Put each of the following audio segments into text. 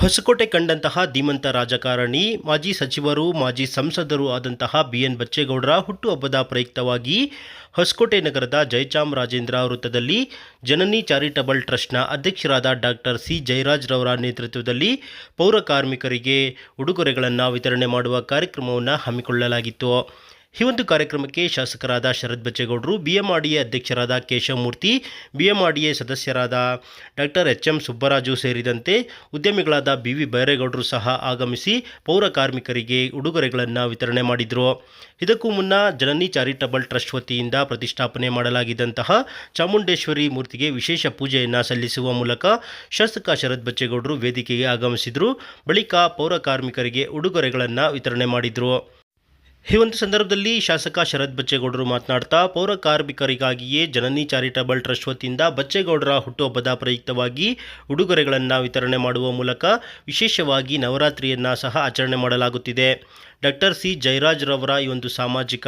ಹೊಸಕೋಟೆ ಕಂಡಂತಹ ಧೀಮಂತ ರಾಜಕಾರಣಿ, ಮಾಜಿ ಸಚಿವರು, ಮಾಜಿ ಸಂಸದರು ಆದಂತಹ ಬಿ. ಎನ್. ಬಚ್ಚೇಗೌಡರ ಹುಟ್ಟುಹಬ್ಬದ ಪ್ರಯುಕ್ತವಾಗಿ ಹೊಸಕೋಟೆ ನಗರದ ಜಯಚಾಮರಾಜೇಂದ್ರ ವೃತ್ತದಲ್ಲಿ ಜನನಿ ಚಾರಿಟಬಲ್ ಟ್ರಸ್ಟ್ನ ಅಧ್ಯಕ್ಷರಾದ ಡಾಕ್ಟರ್ ಸಿ. ಜಯರಾಜ್ ರವರ ನೇತೃತ್ವದಲ್ಲಿ ಪೌರ ಕಾರ್ಮಿಕರಿಗೆ ಉಡುಗೊರೆಗಳನ್ನು ವಿತರಣೆ ಮಾಡುವ ಕಾರ್ಯಕ್ರಮವನ್ನು ಹಮ್ಮಿಕೊಳ್ಳಲಾಗಿತ್ತು. ಈ ಒಂದು ಕಾರ್ಯಕ್ರಮಕ್ಕೆ ಶಾಸಕರಾದ ಶರತ್ ಬಚ್ಚೇಗೌಡರು ಬಿಎಂಆರ್ಡಿಎ ಅಧ್ಯಕ್ಷರಾದ ಕೇಶವಮೂರ್ತಿ, ಬಿಎಂಆರ್ಡಿಎ ಸದಸ್ಯರಾದ ಡಾಕ್ಟರ್ ಎಚ್ ಎಂ ಸುಬ್ಬರಾಜು ಸೇರಿದಂತೆ ಉದ್ಯಮಿಗಳಾದ ಬಿ ವಿ ಬೈರೇಗೌಡರು ಸಹ ಆಗಮಿಸಿ ಪೌರ ಕಾರ್ಮಿಕರಿಗೆ ಉಡುಗೊರೆಗಳನ್ನು ವಿತರಣೆ ಮಾಡಿದರು. ಇದಕ್ಕೂ ಮುನ್ನ ಜನನಿ ಚಾರಿಟಬಲ್ ಟ್ರಸ್ಟ್ ವತಿಯಿಂದ ಪ್ರತಿಷ್ಠಾಪನೆ ಮಾಡಲಾಗಿದ್ದಂತಹ ಚಾಮುಂಡೇಶ್ವರಿ ಮೂರ್ತಿಗೆ ವಿಶೇಷ ಪೂಜೆಯನ್ನು ಸಲ್ಲಿಸುವ ಮೂಲಕ ಶಾಸಕ ಶರತ್ ಬಚ್ಚೇಗೌಡರು ವೇದಿಕೆಗೆ ಆಗಮಿಸಿದರು. ಬಳಿಕ ಪೌರ ಕಾರ್ಮಿಕರಿಗೆ ಉಡುಗೊರೆಗಳನ್ನು ವಿತರಣೆ ಮಾಡಿದರು. ಈ ಒಂದು ಸಂದರ್ಭದಲ್ಲಿ ಶಾಸಕ ಶರತ್ ಬಚ್ಚೇಗೌಡರು ಮಾತನಾಡ್ತಾ, ಪೌರ ಕಾರ್ಮಿಕರಿಗಾಗಿಯೇ ಜನನಿ ಚಾರಿಟಬಲ್ ಟ್ರಸ್ಟ್ ವತಿಯಿಂದ ಬಚ್ಚೇಗೌಡರ ಹುಟ್ಟುಹಬ್ಬದ ಪ್ರಯುಕ್ತವಾಗಿ ಉಡುಗೊರೆಗಳನ್ನು ವಿತರಣೆ ಮಾಡುವ ಮೂಲಕ ವಿಶೇಷವಾಗಿ ನವರಾತ್ರಿಯನ್ನು ಸಹ ಆಚರಣೆ ಮಾಡಲಾಗುತ್ತಿದೆ. Doctor C. ಜಯರಾಜ್ ರವರ ಈ ಒಂದು ಸಾಮಾಜಿಕ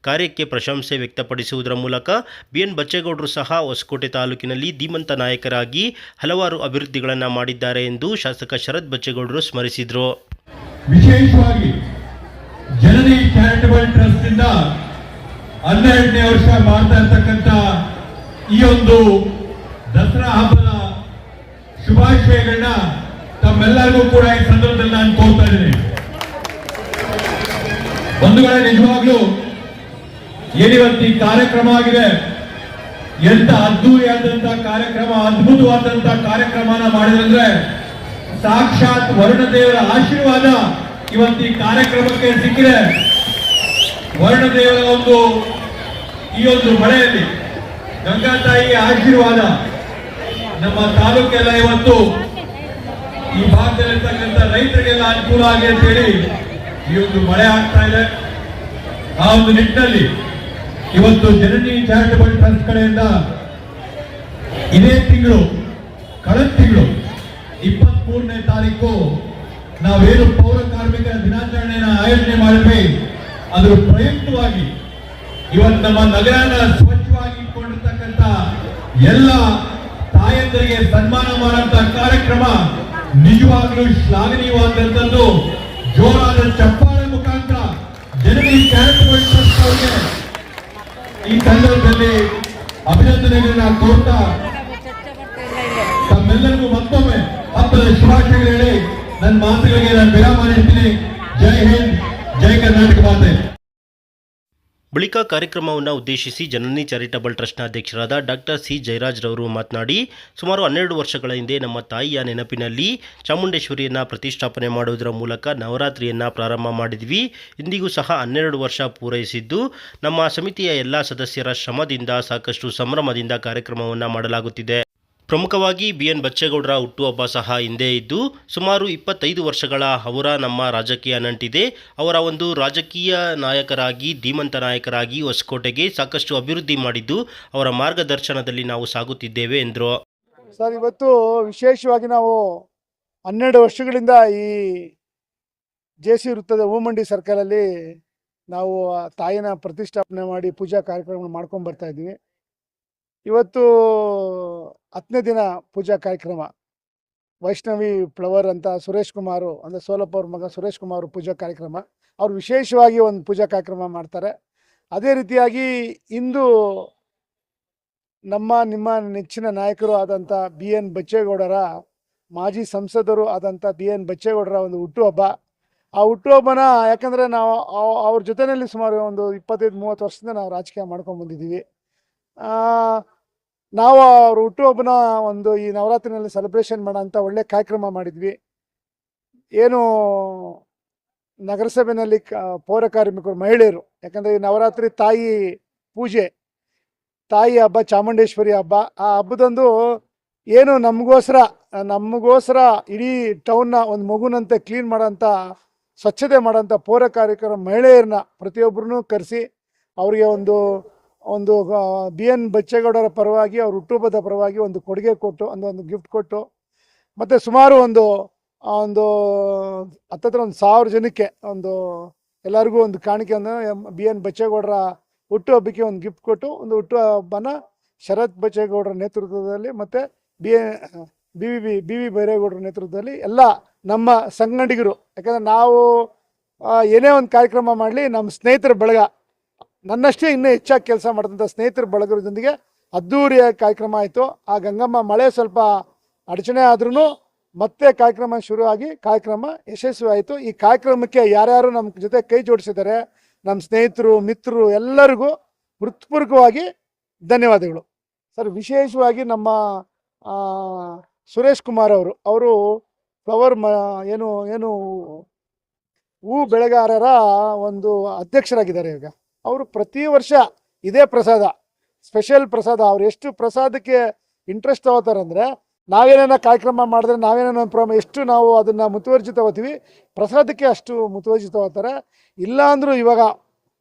ಕಾರ್ಯಕ್ಕೆ ಪ್ರಶಂಸೆ ವ್ಯಕ್ತಪಡಿಸುವುದರ ಮೂಲಕ ಬಿ. ಎನ್. ಬಚ್ಚೇಗೌಡರು ಸಹ ಹೊಸಕೋಟೆ ತಾಲೂಕಿನಲ್ಲಿ ಧೀಮಂತ ನಾಯಕರಾಗಿ ಹಲವಾರು ಅಭಿವೃದ್ಧಿಗಳನ್ನು ಮಾಡಿದ್ದಾರೆ ಎಂದು ಶಾಸಕ ಶರತ್ ಬಚ್ಚೇಗೌಡರು ಸ್ಮರಿಸಿದರು. ವಿಶೇಷವಾಗಿ ಚಾರಿಟಬಲ್ ಟ್ರಸ್ಟ್ ಇಂದ ಹನ್ನೆರಡನೇ ವರ್ಷ ಮಾಡ್ತಾ ಇರ್ತಕ್ಕಂಥ ಈ ಒಂದು ದಸರಾ ಹಬ್ಬದ ಶುಭಾಶಯಗಳನ್ನ ತಮ್ಮೆಲ್ಲರಿಗೂ ಕೂಡ ಈ ಸಂದರ್ಭದಲ್ಲಿ ನಾನು ಕೋರ್ತಾ ಇದ್ದೀನಿ. ಬಂಧುಗಳೇ, ನಿಜವಾಗ್ಲೂ ಏನಿವತ್ತು ಈ ಕಾರ್ಯಕ್ರಮ ಆಗಿದೆ? ಎಂತ ಅದ್ದೂರಿಯಾದಂತಹ ಕಾರ್ಯಕ್ರಮ ಅದ್ಭುತವಾದಂತಹ ಕಾರ್ಯಕ್ರಮನ ಮಾಡಿದ್ರೆ ಸಾಕ್ಷಾತ್ ವರುಣದೇವರ ಆಶೀರ್ವಾದ ಇವತ್ತು ಈ ಕಾರ್ಯಕ್ರಮಕ್ಕೆ ಸಿಕ್ಕಿದೆ. ವರುಣದೇವರ ಒಂದು ಈ ಒಂದು ಮಳೆಯಲ್ಲಿ ಗಂಗಾ ತಾಯಿಯ ಆಶೀರ್ವಾದ ನಮ್ಮ ತಾಲೂಕೆಲ್ಲ ಇವತ್ತು ಈ ಭಾಗದಲ್ಲಿರ್ತಕ್ಕಂಥ ರೈತರಿಗೆಲ್ಲ ಅನುಕೂಲ ಆಗಿ ಅಂತ ಹೇಳಿ ಈ ಒಂದು ಮಳೆ ಆಗ್ತಾ ಇದೆ. ಆ ಒಂದು ನಿಟ್ಟಿನಲ್ಲಿ ಇವತ್ತು ಜನನಿ ಚಾರಿಟಬಲ್ ಟ್ರಸ್ಟ್ ಕಡೆಯಿಂದ ಇದೇ ತಿಂಗಳು, ಕಳೆದ ತಿಂಗಳು ಇಪ್ಪತ್ತ್ ಮೂರನೇ ತಾರೀಕು ನಾವೇನು ಪೌರ ಕಾರ್ಮಿಕರ ದಿನಾಚರಣೆಯನ್ನು ಆಯೋಜನೆ ಮಾಡಿದ್ವಿ. ಅದರ ಪ್ರಯುಕ್ತವಾಗಿ ಇವತ್ತು ನಮ್ಮ ನಗರನ ಸ್ವಚ್ಛವಾಗಿ ಇಟ್ಕೊಂಡಿರ್ತಕ್ಕಂಥ ಎಲ್ಲ ತಾಯಂದರಿಗೆ ಸನ್ಮಾನ ಮಾಡುವಂತ ಕಾರ್ಯಕ್ರಮ ನಿಜವಾಗ್ಲೂ ಶ್ಲಾಘನೀಯವಾದಂಥದ್ದು. ಜೋರಾದ ಚಪ್ಪಾಳೆ ಮುಖಾಂತರ ಜನರಿಗೆ ಟ್ರಸ್ಟ್ ಈ ಸಂದರ್ಭದಲ್ಲಿ ಅಭಿನಂದನೆಗಳನ್ನ ತೋರ್ತಾ ತಮ್ಮೆಲ್ಲರಿಗೂ ಮತ್ತೊಮ್ಮೆ ಹಬ್ಬದ ಶುಭಾಶಯಗಳು ಹೇಳಿ ನನ್ನ ಮಾತುಗಳಿಗೆ ನಾನು ವಿರಾಮ ನೀಡ್ತೀನಿ. ಬಳಿಕ ಕಾರ್ಯಕ್ರಮವನ್ನು ಉದ್ದೇಶಿಸಿ ಜನನಿ ಚಾರಿಟಬಲ್ ಟ್ರಸ್ಟ್ನ ಅಧ್ಯಕ್ಷರಾದ ಡಾಕ್ಟರ್ ಸಿ ಜಯರಾಜ್ ರವರು ಮಾತನಾಡಿ, ಸುಮಾರು ಹನ್ನೆರಡು ವರ್ಷಗಳ ಹಿಂದೆ ನಮ್ಮ ತಾಯಿಯ ನೆನಪಿನಲ್ಲಿ ಚಾಮುಂಡೇಶ್ವರಿಯನ್ನು ಪ್ರತಿಷ್ಠಾಪನೆ ಮಾಡುವುದರ ಮೂಲಕ ನವರಾತ್ರಿಯನ್ನು ಪ್ರಾರಂಭ ಮಾಡಿದ್ವಿ. ಇಂದಿಗೂ ಸಹ ಹನ್ನೆರಡು ವರ್ಷ ಪೂರೈಸಿದ್ದು, ನಮ್ಮ ಸಮಿತಿಯ ಎಲ್ಲ ಸದಸ್ಯರ ಶ್ರಮದಿಂದ ಸಾಕಷ್ಟು ಸಂಭ್ರಮದಿಂದ ಕಾರ್ಯಕ್ರಮವನ್ನು ಮಾಡಲಾಗುತ್ತಿದೆ. ಪ್ರಮುಖವಾಗಿ ಬಿ ಎನ್ ಬಚ್ಚೇಗೌಡರ ಹುಟ್ಟುಹಬ್ಬ ಸಹ ಹಿಂದೆ ಇದ್ದು ಸುಮಾರು ಇಪ್ಪತ್ತೈದು ವರ್ಷಗಳ ಅವರ ನಮ್ಮ ರಾಜಕೀಯ ನಂಟಿದೆ. ಅವರ ಒಂದು ರಾಜಕೀಯ ನಾಯಕರಾಗಿ, ಧೀಮಂತ ನಾಯಕರಾಗಿ ಹೊಸಕೋಟೆಗೆ ಸಾಕಷ್ಟು ಅಭಿವೃದ್ಧಿ ಮಾಡಿದ್ದು ಅವರ ಮಾರ್ಗದರ್ಶನದಲ್ಲಿ ನಾವು ಸಾಗುತ್ತಿದ್ದೇವೆ, ಎಂದರು. ಸರ್, ಇವತ್ತು ವಿಶೇಷವಾಗಿ ನಾವು ಹನ್ನೆರಡು ವರ್ಷಗಳಿಂದ ಈ ಜೆ ಸಿ ವೃತ್ತದ ಹೂಮಂಡಿ ಸರ್ಕಲಲ್ಲಿ ನಾವು ತಾಯಿನ ಪ್ರತಿಷ್ಠಾಪನೆ ಮಾಡಿ ಪೂಜಾ ಕಾರ್ಯಕ್ರಮ ಮಾಡ್ಕೊಂಡು ಬರ್ತಾ ಇದ್ದೀವಿ. ಇವತ್ತು ಹತ್ತನೇ ದಿನ ಪೂಜಾ ಕಾರ್ಯಕ್ರಮ. ವೈಷ್ಣವಿ ಫ್ಲವರ್ ಅಂತ ಸುರೇಶ್ ಕುಮಾರು ಅಂದರೆ ಸೋಲಪ್ಪ ಅವ್ರ ಮಗ ಸುರೇಶ್ ಕುಮಾರ್ ಪೂಜಾ ಕಾರ್ಯಕ್ರಮ. ಅವರು ವಿಶೇಷವಾಗಿ ಒಂದು ಪೂಜಾ ಕಾರ್ಯಕ್ರಮ ಮಾಡ್ತಾರೆ. ಅದೇ ರೀತಿಯಾಗಿ ಇಂದು ನಮ್ಮ, ನಿಮ್ಮ ನೆಚ್ಚಿನ ನಾಯಕರು ಆದಂಥ ಬಿ. ಎನ್. ಬಚ್ಚೇಗೌಡರ, ಮಾಜಿ ಸಂಸದರು ಆದಂಥ ಬಿ. ಎನ್. ಬಚ್ಚೇಗೌಡರ ಒಂದು ಹುಟ್ಟುಹಬ್ಬ. ಆ ಹುಟ್ಟುಹಬ್ಬನ ಯಾಕಂದರೆ ನಾವು ಅವ್- ಅವ್ರ ಜೊತೆಯಲ್ಲಿ ಸುಮಾರು ಒಂದು ಇಪ್ಪತ್ತೈದು, ಮೂವತ್ತು ವರ್ಷದಿಂದ ನಾವು ರಾಜಕೀಯ ಮಾಡ್ಕೊಂಡು ಬಂದಿದ್ದೀವಿ. ನಾವು ಅವ್ರ ಹುಟ್ಟುಹಬ್ಬನ ಒಂದು ಈ ನವರಾತ್ರಿನಲ್ಲಿ ಸೆಲೆಬ್ರೇಷನ್ ಮಾಡೋ ಅಂತ ಒಳ್ಳೆ ಕಾರ್ಯಕ್ರಮ ಮಾಡಿದ್ವಿ. ಏನು ನಗರಸಭೆಯಲ್ಲಿ ಪೌರ ಕಾರ್ಮಿಕರು, ಮಹಿಳೆಯರು, ಯಾಕಂದರೆ ಈ ನವರಾತ್ರಿ ತಾಯಿ ಪೂಜೆ, ತಾಯಿ ಹಬ್ಬ, ಚಾಮುಂಡೇಶ್ವರಿ ಹಬ್ಬ, ಆ ಹಬ್ಬದಂದು ಏನು ನಮಗೋಸ್ಕರ ನಮಗೋಸ್ಕರ ಇಡೀ ಟೌನ್ನ ಒಂದು ಮಗುನಂತೆ ಕ್ಲೀನ್ ಮಾಡೋಂಥ, ಸ್ವಚ್ಛತೆ ಮಾಡೋಂಥ ಪೌರ ಕಾರ್ಮಿಕರ ಮಹಿಳೆಯರನ್ನ ಪ್ರತಿಯೊಬ್ಬರನ್ನೂ ಕರೆಸಿ, ಅವರಿಗೆ ಒಂದು ಒಂದು ಬಿ ಎನ್ ಬಚ್ಚೇಗೌಡರ ಪರವಾಗಿ, ಅವ್ರ ಹುಟ್ಟುಹಬ್ಬದ ಪರವಾಗಿ ಒಂದು ಕೊಡುಗೆ ಕೊಟ್ಟು, ಒಂದು ಒಂದು ಗಿಫ್ಟ್ ಕೊಟ್ಟು, ಮತ್ತು ಸುಮಾರು ಒಂದು ಒಂದು ಹತ್ತತ್ರ ಒಂದು ಸಾವಿರ ಜನಕ್ಕೆ ಒಂದು, ಎಲ್ಲರಿಗೂ ಒಂದು ಕಾಣಿಕೆಯನ್ನು ಬಿ ಎನ್ ಬಚ್ಚೇಗೌಡರ ಹುಟ್ಟುಹಬ್ಬಕ್ಕೆ ಒಂದು ಗಿಫ್ಟ್ ಕೊಟ್ಟು, ಒಂದು ಹುಟ್ಟುಹಬ್ಬನ ಶರತ್ ಬಚ್ಚೇಗೌಡರ ನೇತೃತ್ವದಲ್ಲಿ ಮತ್ತು B A B V, B B V ಬೈರೇಗೌಡರ ನೇತೃತ್ವದಲ್ಲಿ ಎಲ್ಲ ನಮ್ಮ ಸಂಗಡಿಗರು. ಯಾಕಂದರೆ ನಾವು ಏನೇ ಒಂದು ಕಾರ್ಯಕ್ರಮ ಮಾಡಲಿ, ನಮ್ಮ ಸ್ನೇಹಿತರ ಬಳಗ ನನ್ನಷ್ಟೇ ಇನ್ನೂ ಹೆಚ್ಚಾಗಿ ಕೆಲಸ ಮಾಡಿದಂಥ ಸ್ನೇಹಿತರು ಬಳಗರದೊಂದಿಗೆ ಅದ್ಧೂರಿಯಾಗಿ ಕಾರ್ಯಕ್ರಮ ಆಯಿತು. ಆ ಗಂಗಮ್ಮ ಮಳೆ ಸ್ವಲ್ಪ ಅಡಚಣೆ ಆದ್ರೂ ಮತ್ತೆ ಕಾರ್ಯಕ್ರಮ ಶುರುವಾಗಿ ಕಾರ್ಯಕ್ರಮ ಯಶಸ್ವಿ ಆಯಿತು ಈ ಕಾರ್ಯಕ್ರಮಕ್ಕೆ ಯಾರ್ಯಾರು ನಮ್ಮ ಜೊತೆ ಕೈ ಜೋಡಿಸಿದ್ದಾರೆ, ನಮ್ಮ ಸ್ನೇಹಿತರು, ಮಿತ್ರರು ಎಲ್ಲರಿಗೂ ಹೃತ್ಪೂರ್ವಕವಾಗಿ ಧನ್ಯವಾದಗಳು. ಸರ್, ವಿಶೇಷವಾಗಿ ನಮ್ಮ ಸುರೇಶ್ ಕುಮಾರ್ ಅವರು ಅವರು ಫ್ಲವರ್ ಮ, ಏನು ಏನು, ಹೂ ಬೆಳೆಗಾರರ ಒಂದು ಅಧ್ಯಕ್ಷರಾಗಿದ್ದಾರೆ ಈಗ. ಅವರು ಪ್ರತಿ ವರ್ಷ ಇದೇ ಪ್ರಸಾದ ಸ್ಪೆಷಲ್ ಪ್ರಸಾದ. ಅವ್ರು ಎಷ್ಟು ಪ್ರಸಾದಕ್ಕೆ ಇಂಟ್ರೆಸ್ಟ್ ತಗೋತಾರೆ ಅಂದರೆ ನಾವೇನೇನೋ ಕಾರ್ಯಕ್ರಮ ಮಾಡಿದ್ರೆ ನಾವೇನೇನೋ ಪ್ರೋಗ್ರಾಮ್ ಎಷ್ಟು ನಾವು ಅದನ್ನು ಮುತುವರ್ಜಿ ತಗೋತೀವಿ ಪ್ರಸಾದಕ್ಕೆ ಅಷ್ಟು ಮುತುವರ್ಜಿ ತಗೋತಾರೆ ಅಂದರೂ ಇವಾಗ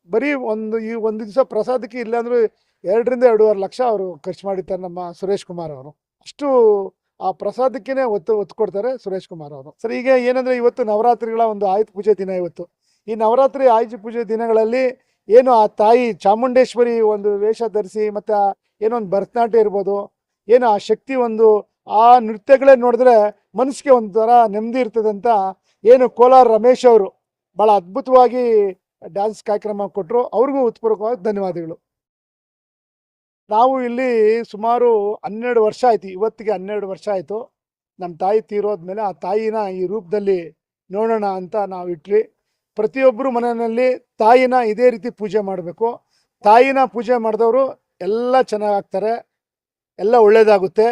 ಬರೀ ಒಂದು ಈ ಒಂದು ದಿವಸ ಪ್ರಸಾದಕ್ಕೆ ಇಲ್ಲ ಅಂದರೂ ಎರಡರಿಂದ ಎರಡೂವರೆ ಲಕ್ಷ ಅವರು ಖರ್ಚು ಮಾಡಿರ್ತಾರೆ ನಮ್ಮ ಸುರೇಶ್ ಕುಮಾರ್ ಅವರು. ಅಷ್ಟು ಆ ಪ್ರಸಾದಕ್ಕೇನೆ ಒತ್ತು ಒತ್ತು ಕೊಡ್ತಾರೆ ಸುರೇಶ್ ಕುಮಾರ್ ಅವರು. ಸರ್, ಈಗ ಏನಂದ್ರೆ ಇವತ್ತು ನವರಾತ್ರಿಗಳ ಒಂದು ಆಯುಧ ಪೂಜೆ ದಿನ ಇವತ್ತು. ಈ ನವರಾತ್ರಿ ಆಯುಧ ಪೂಜೆ ದಿನಗಳಲ್ಲಿ ಏನು ಆ ತಾಯಿ ಚಾಮುಂಡೇಶ್ವರಿ ಒಂದು ವೇಷ ಧರಿಸಿ ಮತ್ತು ಏನೋ ಒಂದು ಭರತನಾಟ್ಯ ಇರ್ಬೋದು, ಏನೋ ಆ ಶಕ್ತಿ ಒಂದು ಆ ನೃತ್ಯಗಳೇ ನೋಡಿದ್ರೆ ಮನಸ್ಸಿಗೆ ಒಂಥರ ನೆಮ್ಮದಿ ಇರ್ತದೆ ಅಂತ ಏನು ಕೋಲಾರ ರಮೇಶ್ ಅವರು ಭಾಳ ಅದ್ಭುತವಾಗಿ ಡ್ಯಾನ್ಸ್ ಕಾರ್ಯಕ್ರಮ ಕೊಟ್ಟರು ಅವ್ರಿಗೂ ಉತ್ಪೂರ್ವಕವಾಗಿ ಧನ್ಯವಾದಗಳು. ನಾವು ಇಲ್ಲಿ ಸುಮಾರು ಹನ್ನೆರಡು ವರ್ಷ ಆಯ್ತು, ಇವತ್ತಿಗೆ ಹನ್ನೆರಡು ವರ್ಷ ಆಯಿತು. ನಮ್ಮ ತಾಯಿ ತೀರೋದ್ಮೇಲೆ ಆ ತಾಯಿನ ಈ ರೂಪದಲ್ಲಿ ನೋಡೋಣ ಅಂತ ನಾವು ಇಟ್ರಿ ಪ್ರತಿಯೊಬ್ಬರು ಮನೆಯಲ್ಲಿ ತಾಯಿನ ಇದೇ ರೀತಿ ಪೂಜೆ ಮಾಡಬೇಕು. ತಾಯಿನ ಪೂಜೆ ಮಾಡಿದವರು ಎಲ್ಲ ಚೆನ್ನಾಗಾಗ್ತಾರೆ, ಎಲ್ಲ ಒಳ್ಳೆಯದಾಗುತ್ತೆ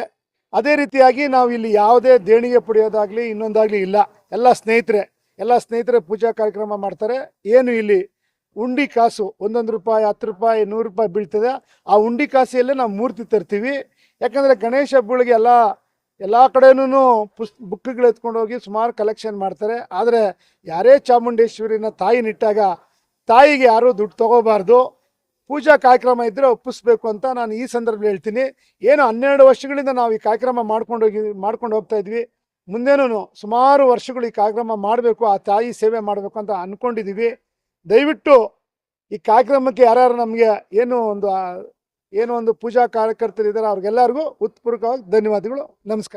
ಅದೇ ರೀತಿಯಾಗಿ ನಾವು ಇಲ್ಲಿ ಯಾವುದೇ ದೇಣಿಗೆ ಪಡೆಯೋದಾಗಲಿ ಇನ್ನೊಂದಾಗಲಿ ಇಲ್ಲ. ಎಲ್ಲ ಸ್ನೇಹಿತರೆ ಎಲ್ಲ ಸ್ನೇಹಿತರೆ ಪೂಜಾ ಕಾರ್ಯಕ್ರಮ ಮಾಡ್ತಾರೆ. ಏನು ಇಲ್ಲಿ ಉಂಡಿ ಕಾಸು, ಒಂದೊಂದು ರೂಪಾಯಿ, ಹತ್ತು ರೂಪಾಯಿ, ನೂರು ರೂಪಾಯಿ ಬೀಳ್ತದೆ. ಆ ಉಂಡಿ ಕಾಸಿಯಲ್ಲೇ ನಾವು ಮೂರ್ತಿ ತರ್ತೀವಿ. ಯಾಕಂದರೆ ಗಣೇಶ ಹಬ್ಬಗಳಿಗೆ ಎಲ್ಲ ಎಲ್ಲ ಕಡೆನೂ ಪುಸ್ ಬುಕ್ಗಳು ಎತ್ಕೊಂಡು ಹೋಗಿ ಸುಮಾರು ಕಲೆಕ್ಷನ್ ಮಾಡ್ತಾರೆ. ಆದರೆ ಯಾರೇ ಚಾಮುಂಡೇಶ್ವರಿನ ತಾಯಿನಿಟ್ಟಾಗ ತಾಯಿಗೆ ಯಾರೂ ದುಡ್ಡು ತಗೋಬಾರ್ದು. ಪೂಜಾ ಕಾರ್ಯಕ್ರಮ ಇದ್ದರೆ ಒಪ್ಪಿಸ್ಬೇಕು ಅಂತ ನಾನು ಈ ಸಂದರ್ಭದಲ್ಲಿ ಹೇಳ್ತೀನಿ. ಏನು ಹನ್ನೆರಡು ವರ್ಷಗಳಿಂದ ನಾವು ಈ ಕಾರ್ಯಕ್ರಮ ಮಾಡ್ಕೊಂಡು ಹೋಗಿ, ಮಾಡ್ಕೊಂಡು ಹೋಗ್ತಾ ಇದ್ವಿ. ಮುಂದೇನೂ ಸುಮಾರು ವರ್ಷಗಳು ಈ ಕಾರ್ಯಕ್ರಮ ಮಾಡಬೇಕು, ಆ ತಾಯಿ ಸೇವೆ ಮಾಡಬೇಕು ಅಂತ ಅಂದ್ಕೊಂಡಿದ್ದೀವಿ ದಯವಿಟ್ಟು ಈ ಕಾರ್ಯಕ್ರಮಕ್ಕೆ ಯಾರ್ಯಾರು ನಮಗೆ ಏನು ಒಂದು ಏನೋ ಏನು ಒಂದು ಪೂಜಾ ಕಾರ್ಯಕರ್ತರಿದ್ದಾರೆ ಅವ್ರಿಗೆಲ್ಲರಿಗೂ ಉತ್ಪೂರ್ವಕವಾಗಿ ಧನ್ಯವಾದಗಳು. ನಮಸ್ಕಾರ.